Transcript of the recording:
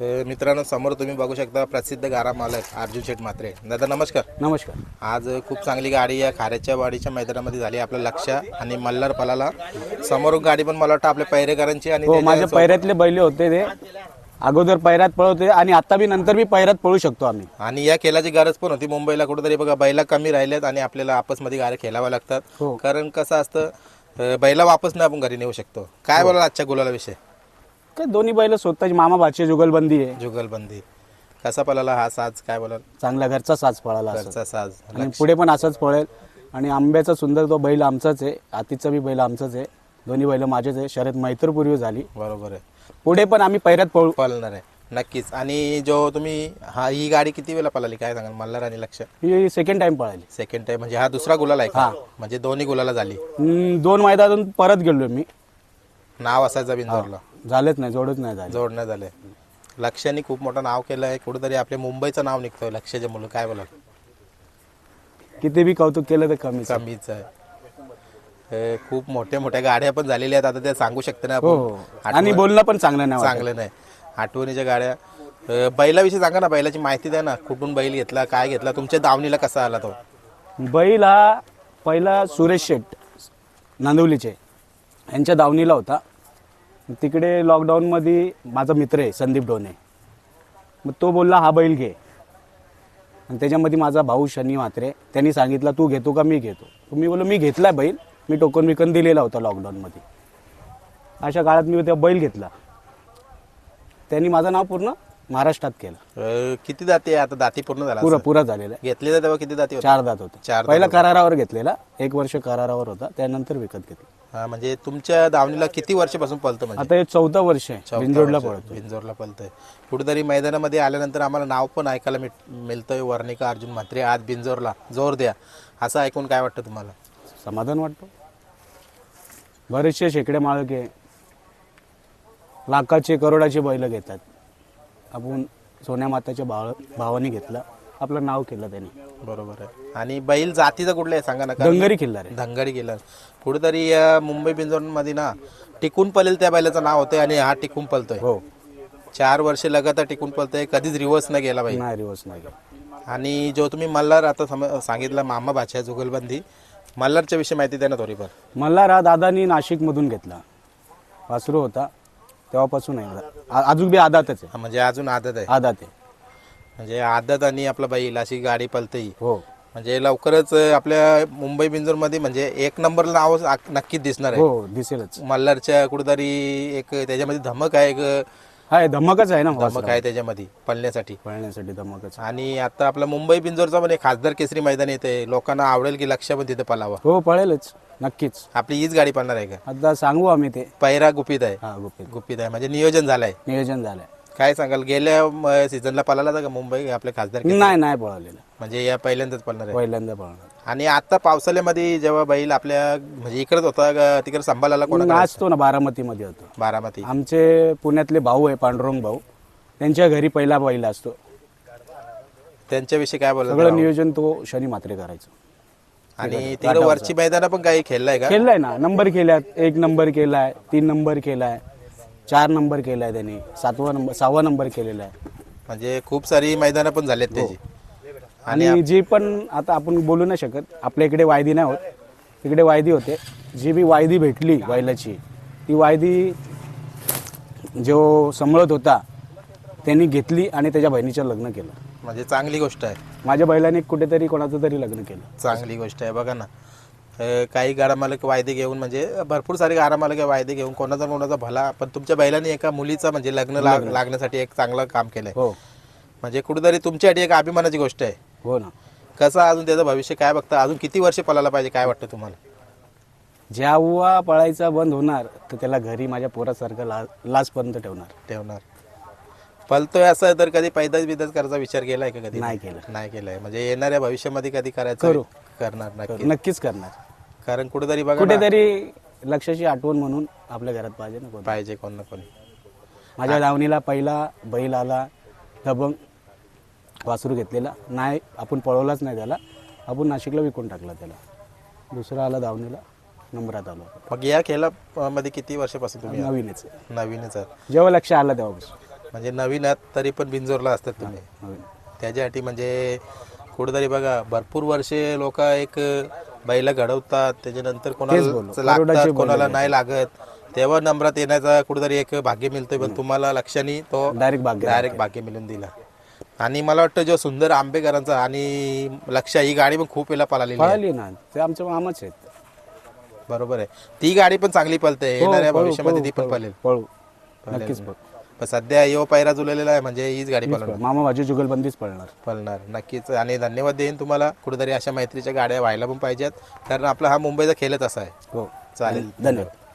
मित्रांनो समोर तुम्ही बघू शकता प्रसिद्ध गारा मालक अर्जुन शेठ म्हात्रे. दादा नमस्कार. नमस्कार. आज खूप चांगली गाडी या खाऱ्याच्या वाडीच्या मैदानामध्ये झाली. आपलं लक्ष आणि मल्हार पलाला. समोर गाडी पण मला वाटतं आपल्या पैरेकरांची आणि हो त्याच्या माझ्या पैऱ्यातले बैले होते ते. अगोदर पैऱ्यात पळवते आणि आता बी नंतर बी पैऱ्यात पळू शकतो आम्ही. आणि या खेळाची गरज पण होती मुंबईला. कुठेतरी बघा बैला कमी राहिल्यात आणि आपल्याला आपसमध्ये गाड्या खेळाव्या लागतात. हो. कारण कसं असतं अ, बैला वापस नाही आपण घरी नेऊ शकतो. काय बोला आजच्या गुलाला विषय काय दोन्ही बैल स्वतःची मामा भाची जुगलबंदी आहे? जुगलबंदी. कसा पलाला हा साज? काय बोला चांगला घरचा साज पळाला असं. घरचा साज. आणि पुढे पण असंच पळेल. आणि आंब्याचा सुंदर तो बैल आमचाच आहे. आतीचा बी बैल आमचाच आहे. दोन्ही बैल माझेच आहे. शर्यत मैत्रपूर्वी झाली. बरोबर आहे. पुढे पण आम्ही पैऱ्यात पळू. पळणार आहे. नक्कीच. आणि जो तुम्ही हा ही गाडी किती वेळा पळाली? काय सांगाल? मल्हार आणि लक्ष. ही सेकंड टाइम पळाली. सेकंड टाइम म्हणजे हा दुसरा गुलाल आहे का? म्हणजे दोन्ही गुलाला झाली. हम्म, दोन मैदानातून परत गेलो मी. नाव असायचं बिंदोरला. झालेच नाही जोडच नाही झाले. जोडण्यात झालंय लक्ष्याने खूप मोठं नाव केलं आहे. कुठेतरी आपल्या मुंबईचं नाव निघतोय लक्ष्याचे मुलं. काय बोला किती बी कौतुक केलं तर कमीच कमीच आहे. हे खूप मोठ्या मोठ्या गाड्या पण झालेल्या आहेत. आता त्या सांगू शकतो ना हो आपण. हो आणि बोलणं पण चांगलं नाही वाटत. चांगलं नाही. आठवणीच्या गाड्या अं, बैलाविषयी सांगा ना बैलाची माहिती द्या ना. कुठून बैल घेतला काय घेतला तुमच्या दावणीला कसा आला तो? बैल हा पहिला सुरेश शेठ नांदवलीचे यांच्या दावणीला होता. तिकडे लॉकडाऊनमध्ये माझा मित्र आहे संदीप डोने मग तो बोलला हा बैल घे. आणि त्याच्यामध्ये माझा भाऊ शनी म्हात्रे त्यांनी सांगितलं तू घेतो का मी घेतो? मी बोललो मी घेतला बैल. मी टोकन विकन दिलेला होता लॉकडाऊनमध्ये अशा काळात मी त्या बैल घेतला. त्यांनी माझं नाव पूर्ण महाराष्ट्रात केलं. किती दाती आहे? आता दाती पूर्ण झाला पुरा पुरा झालेलं आहे. घेतले तेव्हा किती दाती चार दात होते. पहिला करारावर घेतलेला. एक वर्ष करारावर होता. त्यानंतर विकत घेतला. हा म्हणजे तुमच्या दावणीला किती वर्षापासून पळतं म्हणजे? आता हे चौथं वर्ष आहे वर्ष. पळतो बिंजोरला पळतोय. कुठेतरी मैदानामध्ये आल्यानंतर आम्हाला नाव पण ऐकायला मिळ मिळतंय. वर्णिका अर्जुन म्हात्रे आज बिंजोरला. जोर द्या. असं ऐकून काय वाटतं तुम्हाला? समाधान वाटतो. बरेचसे शेकडे माळके लाखाचे करोडाचे बैल घेतात. आपण सोन्या माताच्या भाव भावाने घेतला. आपलं नाव केलं त्यांनी. बरोबर आहे. आणि बैल जातीचं कुठलं आहे? सांगा ना कारण किल्ला रे धंगाडी गेला कुठेतरी या मुंबई बिंजोरमध्ये ना टिकून पळेल त्या बैलाचं नाव होतंय आणि हा टिकून पळतोय हो. चार वर्ष लगातार टिकून पळतोय कधीच रिवर्स नाही गेला बाई. नाही रिवर्स नाही गेला. आणि जो तुम्ही मल्हार आता सम- सांगितलं मामा भाच्या जुगलबंदी मल्हारच्या विषयी माहिती द्या ना थोडीफार. मल्हार हा दादानी नाशिकमधून घेतला. वासरू होता तेव्हापासून आहे. आ- अजून बी आदातच आहे. म्हणजे अजून आदत आहे. आदात आहे. म्हणजे आदत आणि आपला बैल अशी गाडी पळते हो. म्हणजे लवकरच आपल्या मुंबई बिंजोरमध्ये म्हणजे एक नंबर नाव नक्कीच दिसणार आहे. हो दिसेलच. मल्हारच्या कुठेतरी एक त्याच्यामध्ये धमक आहे एक हा धमकच आहे ना धमक आहे त्याच्यामध्ये पळण्यासाठी. पळण्यासाठी धमकच. आणि आता आपला मुंबई बिंजोरचा पण एक खासदार केसरी मैदान येते लोकांना आवडेल की लक्ष पण तिथे पलावा. हो पळेलच. नक्कीच. आपली हीच गाडी पळणार आहे का? आता सांगू आम्ही ते. पैरा गुपित आहे. हा गुपित. गुपित आहे. म्हणजे नियोजन झालंय. नियोजन झालंय. काय सांगाल? गेल्या सीझनला पळाला होता का मुंबई? आपल्या खासदार? नाही नाही पळवलेलं म्हणजे या पहिल्यांदाच पळणार आहे. पहिल्यांदा पळवणार आणि आता पावसाळ्यामध्ये जेव्हा बैल आपल्या म्हणजे इकडेच होता का तिकडे संभालाला कोणा असतो? ना बारामतीमध्ये होतो. बारामती. आमचे पुण्यातले भाऊ आहे पांडुरंग भाऊ. त्यांच्या घरी पहिला बैल असतो. त्यांच्याविषयी काय बोलत सगळं नियोजन तो शनी मात्रे करायचो. आणि तिकडे वरची मैदान पण काही खेळलाय का? केलाय ना. नंबर केल्यात. एक नंबर केलाय तीन नंबर केलाय. चार नंबर केलाय त्यांनी. सातवा नंबर सहावा नंबर केलेला आहे. म्हणजे खूप सारी मैदानं पण झालेत त्याची. आणि जी पण आता आपण बोलू नाही शकत आपल्या इकडे वायदी नाही होत. तिकडे वायदी होते. जी बी वायदी भेटली बैलाची ती वायदी जो सांभाळत होता त्यांनी घेतली आणि त्याच्या बहिणीचं लग्न केलं. म्हणजे चांगली गोष्ट आहे. माझ्या बैलाने कुठेतरी कोणाचं तरी लग्न केलं. चांगली गोष्ट आहे. बघा ना. काही गाडा मालक वायदे घेऊन म्हणजे भरपूर सारे गाडा मालक वायदे घेऊन कोणाचा कोणाचा भला पण तुमच्या बैलाने एका मुलीचा म्हणजे लग्न लाग- लागण्यासाठी एक चांगलं काम केलंय. हो. म्हणजे कुठेतरी तुमच्यासाठी एक अभिमानाची गोष्ट आहे. हो ना. कसं अजून त्याचं भविष्य काय बघता? अजून किती वर्ष पळायला पाहिजे काय वाटतं तुम्हाला? जेव्हा पळायचा बंद होणार तर त्याला घरी माझ्या पोरासारखं ला लाजपर्यंत ठेवणार. ठेवणार. पलतोय असं तर कधी पैदाच बिदाच करायचा विचार केलाय का कधी? नाही केलं. नाही केलाय. म्हणजे येणाऱ्या भविष्यामध्ये कधी करायचं? करू. करणार नक्की. नक्कीच करणार. कारण कुठेतरी बघा ना, कुठेतरी लक्षाची आठवण म्हणून आपल्या घरात पाहिजे ना कोण. पाहिजे कोण ना कोण. माझ्या दावणीला पहिला बैल आला दबंग वासरू घेतलेला. नाही आपण पळवलाच नाही त्याला. आपण नाशिकला विकून टाकला त्याला. दुसरा आला दावणीला नंबरात आलो. मग या खेळा मध्ये किती वर्षापासून तुम्ही नवीनच. नवीनच आहे जेव्हा लक्ष आलं तेव्हापासून. म्हणजे नवीन आहात तरी पण बिंजोरला असतात तुम्ही. नवीन. त्याच्यासाठी म्हणजे कुठेतरी बघा भरपूर वर्षे लोक एक बैल घडवतात त्याच्यानंतर. कोणाला लागतात कोणाला नाही लागत. तेव्हा नंबरात येण्याचा कुठेतरी एक भाग्य मिळतोय पण तुम्हाला लक्षाने तो डायरेक्ट भाग्य डायरेक्ट भाग्य मिळून दिला. आणि मला वाटतं जो सुंदर आंबेकरांचा आणि लक्ष ही गाडी पण खूप वेळा पळालेली ना. ते आमचे मामाच आहेत. बरोबर आहे. ती गाडी पण चांगली पळते. येणाऱ्या पळू, भविष्यामध्ये ती पण पळेल. पळू. नक्कीच पळू. पण सध्या यो पायरा जुळलेला आहे म्हणजे हीच गाडी पळणार. मामा भाजी जुगलबंदीच पळणार. पळणार नक्कीच. आणि धन्यवाद देईन तुम्हाला. कुठेतरी अशा मैत्रीच्या गाड्या व्हायला पण पाहिजेत. कारण आपला हा मुंबईचा खेळच असा आहे. हो. चालेल. धन्यवाद.